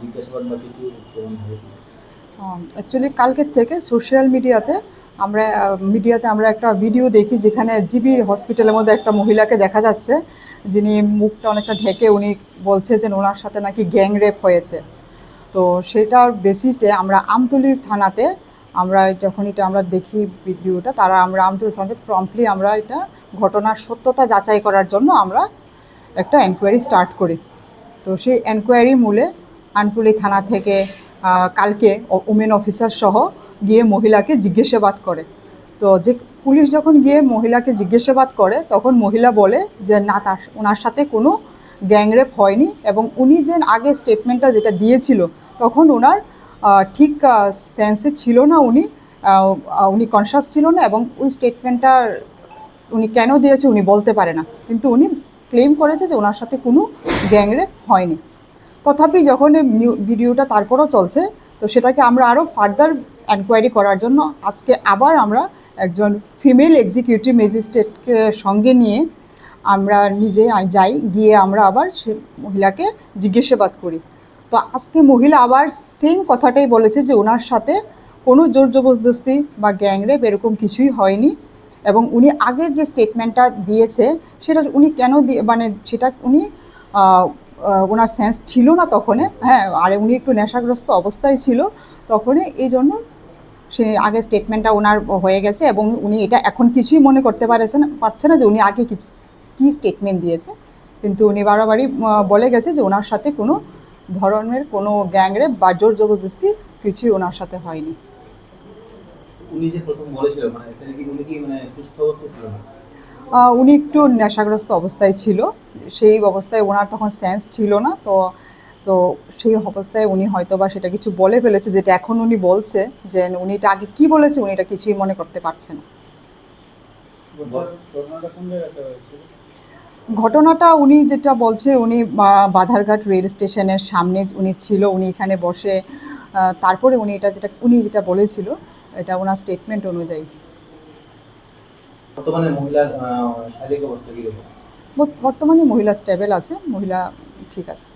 জিজ্ঞাসাবাদ বা কিছু অ্যাকচুয়ালি কালকের থেকে সোশ্যাল মিডিয়াতে আমরা মিডিয়াতে আমরা একটা ভিডিও দেখি যেখানে জিবির হসপিটালের মধ্যে একটা মহিলাকে দেখা যাচ্ছে, যিনি মুখটা অনেকটা ঢেকে উনি বলছে যে ওনার সাথে নাকি গ্যাং রেপ হয়েছে। তো সেটার বেসিসে আমরা আমতলি থানাতে আমরা যখন এটা আমরা দেখি ভিডিওটা তারা আমরা আমতলি থানাতে প্রম্পলি আমরা এটা ঘটনার সত্যতা যাচাই করার জন্য আমরা একটা এনকোয়ারি স্টার্ট করি। তো সেই এনকোয়ারি মূলে আনপুলি থানা থেকে কালকে ওমেন অফিসার সহ গিয়ে মহিলাকে জিজ্ঞাসাবাদ করে। তো যে পুলিশ যখন গিয়ে মহিলাকে জিজ্ঞাসাবাদ করে, তখন মহিলা বলে যে, না, তার, ওনার সাথে কোনো গ্যাংরেপ হয়নি। এবং উনি যে আগে স্টেটমেন্টটা যেটা দিয়েছিল, তখন ওনার ঠিক সেন্সে ছিল না উনি উনি কনসাস ছিল না এবং ওই স্টেটমেন্টটা উনি কেন দিয়েছে উনি বলতে পারে না। কিন্তু উনি ক্লেম করেছে যে, ওনার সাথে কোনো গ্যাংরেপ হয়নি। তথাপি যখন ভিডিওটা তারপরও চলছে, তো সেটাকে আমরা আরও ফার্দার এনকোয়ারি করার জন্য আজকে আবার আমরা একজন ফিমেল এক্সিকিউটিভ ম্যাজিস্ট্রেটকে সঙ্গে নিয়ে আমরা নিজে যাই, গিয়ে আমরা আবার সে মহিলাকে জিজ্ঞাসাবাদ করি। তো আজকে মহিলা আবার সেম কথাটাই বলেছে যে ওনার সাথে কোনো জোর জবরদস্তি বা গ্যাংরেপ এরকম কিছুই হয়নি এবং উনি আগের যে স্টেটমেন্টটা দিয়েছে, সেটা উনি কেন দিয়ে মানে সেটা উনি ওনার সেন্স ছিল না তখনে। হ্যাঁ আর উনি একটু নেশাগ্রস্ত অবস্থায় ছিল তখনই এই জন্য সে আগে স্টেটমেন্টটা ওনার হয়ে গেছে এবং উনি এটা এখন কিছুই মনে করতে পারছে না পারছে না যে উনি আগে কি, কী স্টেটমেন্ট দিয়েছে। কিন্তু উনি বারবারই বলে গেছে যে ওনার সাথে কোনো ধরনের কোনো গ্যাংরেপ বা জোর জবরদস্তি কিছুই ওনার সাথে হয়নি। উনি যে প্রথম বলেছিল মানে কি মানে সুস্থ ছিল না? উনি একটু নেশাগ্রস্ত অবস্থায় ছিল। সেই অবস্থায় ওনার তখন সেন্স ছিল না, তো তো সেই অবস্থায় উনি হয়তো বা সেটা কিছু বলে ফেলেছে, যেটা এখন উনি বলছে, যে উনি এটা আগে কী বলেছে, উনি এটা কিছুই মনে করতে পারছে না। ঘটনাটা উনি যেটা বলছে, উনি বাধারঘাট রেল স্টেশনের সামনে উনি ছিল, উনি এখানে বসে তারপরে উনি এটা যেটা, উনি যেটা বলেছিল, এটা ওনার স্টেটমেন্ট অনুযায়ী। বর্তমানে মহিলার শারীরিক অবস্থা বর্তমানে মহিলা স্টেবল আছে মহিলা ঠিক আছে।